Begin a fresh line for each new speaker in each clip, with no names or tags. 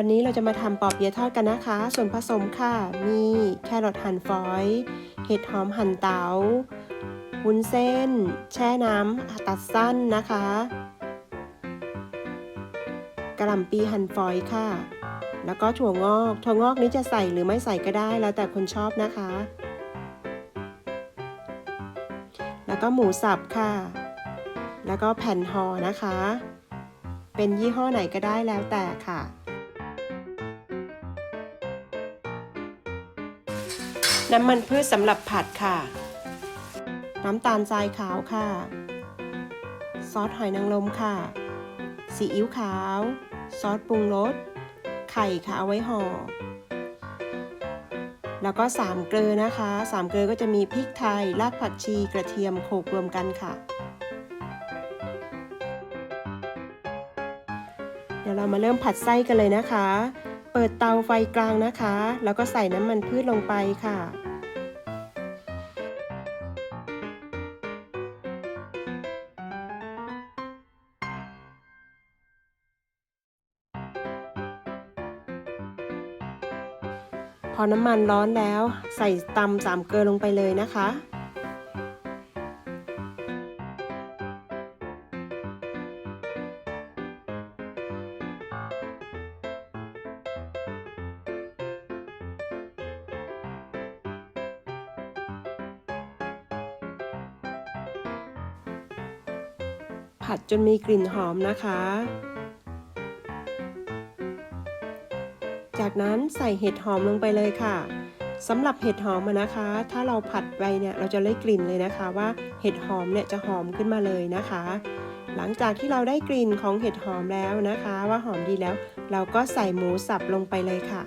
วันนี้เราจะมาทำปอเปี๊ยะทอดกันนะคะ ส่วนผสมค่ะ มีแครอทหั่นฝอย เห็ดหอมหั่นเตา๋าวุ้นเส้น แช่น้ำตัดสั้นนะคะกระหล่ำปีหั่นฝอยค่ะ แล้วก็ถั่วงอก ถั่วงอกนี้จะใส่หรือไม่ใส่ก็ได้แล้วแต่คนชอบนะคะ แล้วก็หมูสับค่ะ แล้วก็แผ่นห่อนะคะ เป็นยี่ห้อไหนก็ได้แล้วแต่ค่ะ น้ำมันพืชสำหรับผัดค่ะ น้ำตาลทรายขาวค่ะ ซอสหอยนางรมค่ะ ซีอิ๊วขาว ซอสปรุงรส ไข่ค่ะเอาไว้ห่อ แล้วก็สามเกลือนะคะสามเกลือก็จะมีพริกไทย รากผักชี กระเทียมโขลกรวมกันค่ะ เดี๋ยวเรามาเริ่มผัดไส้กันเลยนะคะ เปิดเตาไฟกลางนะคะ แล้วก็ใส่น้ำมันพืชลงไปค่ะพอน้ำมันร้อนแล้วใส่ตำสามเกลือลงไปเลยนะคะ ผัดจนมีกลิ่นหอมนะคะ จากนั้นใส่เห็ดหอมลงไปเลยค่ะสำหรับเห็ดหอมนะคะ ถ้าเราผัดไปเนี่ยเราจะได้กลิ่นเลยนะคะ ว่าเห็ดหอมเนี่ยจะหอมขึ้นมาเลยนะคะ หลังจากที่เราได้กลิ่นของเห็ดหอมแล้วนะคะ ว่าหอมดีแล้ว เราก็ใส่หมูสับลงไปเลยค่ะ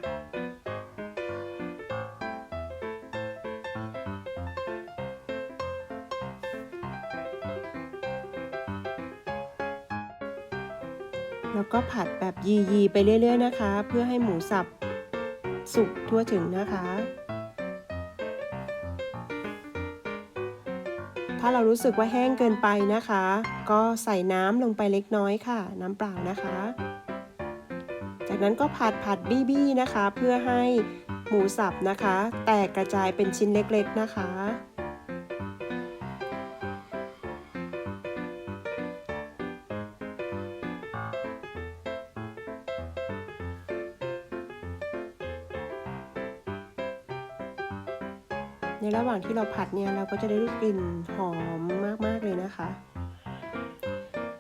แล้วก็ผัดแบบยีๆไปเรื่อยๆนะคะ เพื่อให้หมูสับสุกทั่วถึงนะคะ ถ้าเรารู้สึกว่าแห้งเกินไปนะคะ ก็ใส่น้ำลงไปเล็กน้อยค่ะ น้ำเปล่านะคะ จากนั้นก็ผัดผัดบี้ๆนะคะ เพื่อให้หมูสับนะคะ แตกกระจายเป็นชิ้นเล็กๆนะคะ ในระหว่างที่เราผัดเนี่ยเราก็จะได้กลิ่นหอมมากๆเลยนะคะ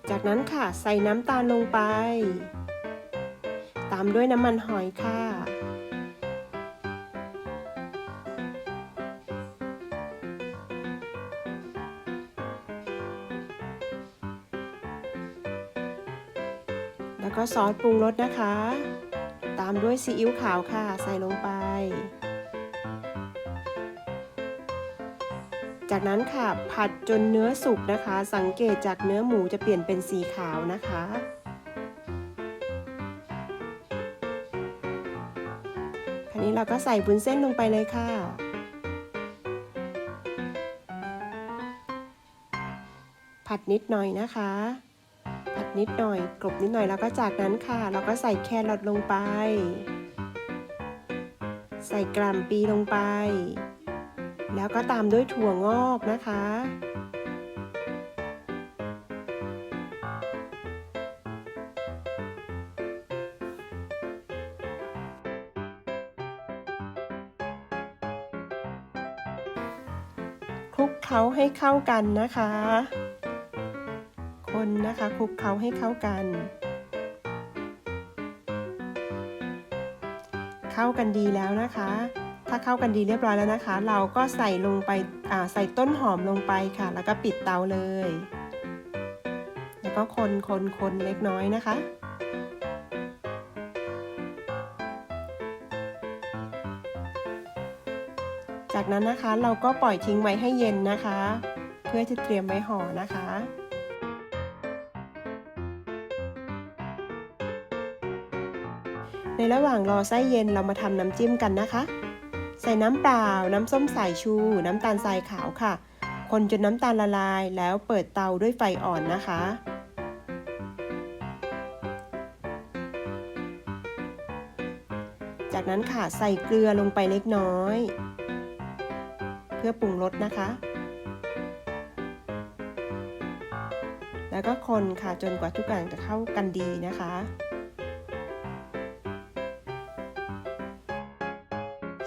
จากนั้นค่ะใส่น้ำตาลลงไป ตามด้วยน้ำมันหอยค่ะแล้วก็ซอสปรุงรสนะคะ ตามด้วยซีอิ๊วขาวค่ะ ใส่ลงไป จากนั้นค่ะผัดจนเนื้อสุกนะคะ สังเกตจากเนื้อหมูจะเปลี่ยนเป็นสีขาวนะคะ คราวนี้เราก็ใส่บุนเส้นลงไปเลยค่ะ ผัดนิดหน่อยนะคะ ผัดนิดหน่อยกลบนิดหน่อยแล้วก็จากนั้นค่ะ เราก็ใส่แครอทลงไป ใส่กล่ำปีลงไป แล้วก็ตามด้วยถั่วงอกนะคะ คลุกเคล้าให้เข้ากันนะคะ คนนะคะคลุกเคล้าให้เข้ากัน เข้ากันดีแล้วนะคะ ถ้าเข้ากันดีเรียบร้อยแล้วนะคะ เราก็ใส่ลงไปใส่ต้นหอมลงไปค่ะ แล้วก็ปิดเตาเลย แล้วก็คนคนคนเล็กน้อยนะคะจากนั้นนะคะเราก็ปล่อยทิ้งไว้ให้เย็นนะคะ เพื่อจะเตรียมไว้ห่อนะคะ ในระหว่างรอไส้เย็นเรามาทำน้ำจิ้มกันนะคะ ใส่น้ำเปล่า น้ำส้มสายชู น้ำตาลทรายขาวค่ะ คนจนน้ำตาลละลาย แล้วเปิดเตาด้วยไฟอ่อนนะคะ จากนั้นค่ะใส่เกลือลงไปเล็กน้อย เพื่อปรุงรสนะคะ แล้วก็คนค่ะจนกว่าทุกอย่างจะเข้ากันดีนะคะ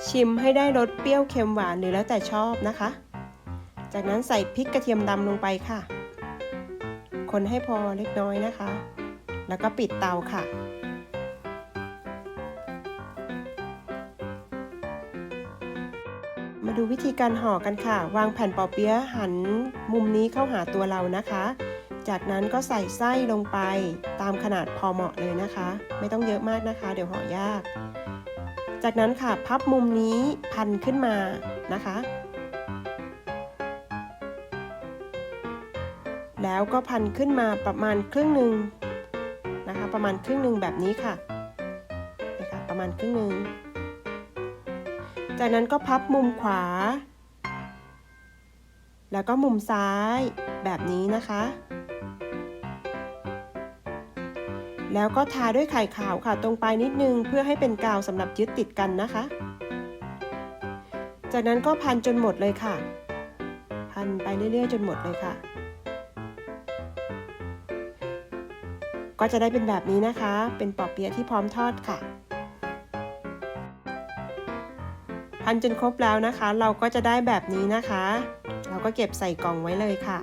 ชิมให้ได้รสเปรี้ยวเค็มหวานหรือแล้วแต่ชอบนะคะ จากนั้นใส่พริกกระเทียมดำลงไปค่ะ คนให้พอเล็กน้อยนะคะ แล้วก็ปิดเตาค่ะ มาดูวิธีการห่อกันค่ะ วางแผ่นปอเปี๊ยะหันมุมนี้เข้าหาตัวเรานะคะ จากนั้นก็ใส่ไส้ลงไปตามขนาดพอเหมาะเลยนะคะ ไม่ต้องเยอะมากนะคะ เดี๋ยวห่อยาก จากนั้นค่ะพับมุมนี้พันขึ้นมานะคะ แล้วก็พันขึ้นมาประมาณครึ่งหนึ่งนะคะ ประมาณครึ่งหนึ่งแบบนี้ค่ะนะคะประมาณครึ่งหนึ่งจากนั้นก็พับมุมขวา แล้วก็มุมซ้ายแบบนี้นะคะ แล้วก็ทาด้วยไข่ขาวค่ะตรงปลายนิดนึงเพื่อให้เป็นกาวสำหรับยึดติดกันนะคะ จากนั้นก็พันจนหมดเลยค่ะ พันไปเรื่อยๆ จนหมดเลยค่ะ ก็จะได้เป็นแบบนี้นะคะ เป็นปอเปี๊ยะที่พร้อมทอดค่ะ พันจนครบแล้วนะคะ เราก็จะได้แบบนี้นะคะ เราก็เก็บใส่กล่องไว้เลยค่ะ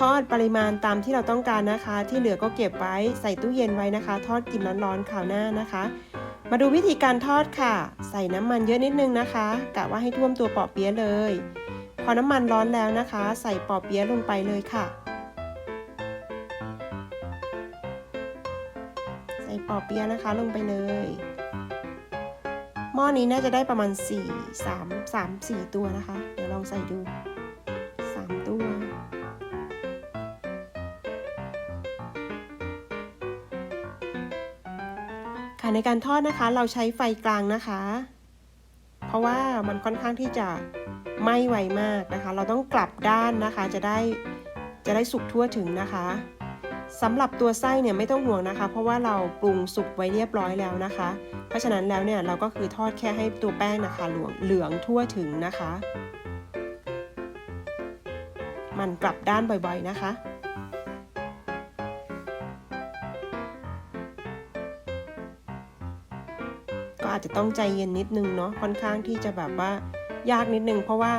ทอดปริมาณตามที่เราต้องการนะคะ ที่เหลือก็เก็บไว้ใส่ตู้เย็นไว้นะคะ ทอดกินร้อนๆข่าวหน้านะคะ มาดูวิธีการทอดค่ะ ใส่น้ำมันเยอะนิดนึงนะคะกะว่าให้ท่วมตัวปอเปี๊ยะเลย พอน้ำมันร้อนแล้วนะคะ ใส่ปอเปี๊ยะลงไปเลยค่ะ ใส่ปอเปี๊ยะนะคะลงไปเลยหม้อนี้น่าจะได้ประมาณ 4 3 3 4 ตัวนะคะ เดี๋ยวลองใส่ดู ค่ะในการทอดนะคะ เราใช้ไฟกลางนะคะ เพราะว่ามันค่อนข้างที่จะไหม้ไวมากนะคะ เราต้องกลับด้านนะคะจะได้จะได้สุกทั่วถึงนะคะสำหรับตัวไส้เนี่ยไม่ต้องห่วงนะคะ เพราะว่าเราปรุงสุกไว้เรียบร้อยแล้วนะคะ เพราะฉะนั้นแล้วเนี่ยเราก็คือทอดแค่ให้ตัวแป้งนะคะเหลืองเหลืองทั่วถึงนะคะ มันกลับด้านบ่อยๆนะคะ อาจจะต้องใจเย็นนิดนึงเนาะค่อนข้างที่จะแบบว่ายากนิดนึง เพราะว่า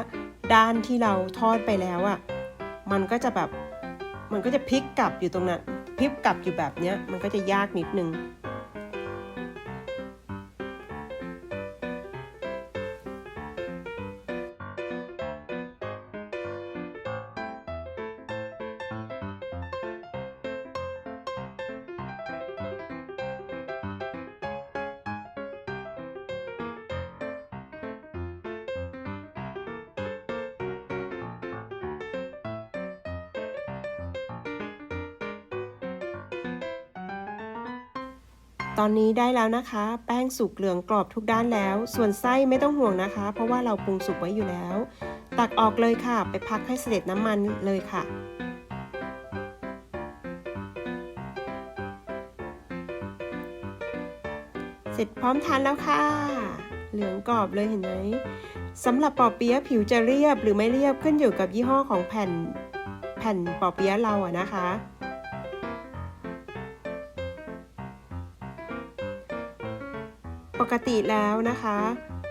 ด้านที่เราทอดไปแล้วอะ่ะมันก็จะแบบมันก็จะพลิกกลับอยู่ตรงนั้นพลิกกลับอยู่แบบเนี้ยมันก็จะยากนิดนึง ตอนนี้ได้แล้วนะคะ แป้งสุกเหลืองกรอบทุกด้านแล้ว ส่วนไส้ไม่ต้องห่วงนะคะ เพราะว่าเราปรุงสุกไว้อยู่แล้ว ตักออกเลยค่ะ ไปพักให้เสด็จน้ำมันเลยค่ะเสร็จพร้อมทานแล้วค่ะ เหลืองกรอบเลยเห็นไหมสำหรับปอเปี๊ยะผิวจะเรียบหรือไม่เรียบขึ้นอยู่กับยี่ห้อของแผ่นแผ่นปอเปี๊ยะเราอะนะคะ กติแล้วนะคะ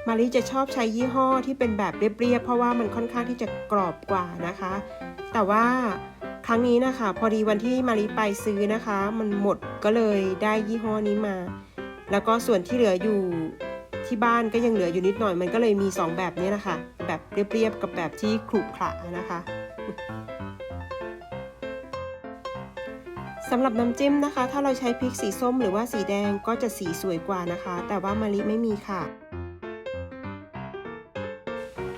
มารีจะชอบใช้ยี่ห้อที่เป็นแบบเรียบๆเพราะว่ามันค่อนข้างที่จะกรอบกว่านะคะ แต่ว่าครั้งนี้นะคะ พอดีวันที่มารีไปซื้อนะคะ มันหมดก็เลยได้ยี่ห้อนี้มา แล้วก็ส่วนที่เหลืออยู่ที่บ้านก็ยังเหลืออยู่นิดหน่อยมันก็เลยมี 2 แบบนี้นะคะ แบบเรียบๆกับแบบที่ขรุขระนะคะ สำหรับน้ำจิ้มนะคะ ถ้าเราใช้พริกสีส้มหรือว่าสีแดงก็จะสีสวยกว่านะคะ แต่ว่ามะลิไม่มีค่ะ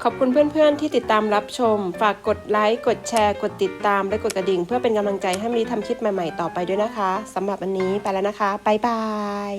ขอบคุณเพื่อนๆ ที่ติดตามรับชม ฝากกดไลค์ กดแชร์ กดติดตาม และกดกระดิ่ง เพื่อเป็นกำลังใจให้มะลิทำคลิปใหม่ๆต่อไปด้วยนะคะสำหรับวันนี้ไปแล้วนะคะ บ๊ายบาย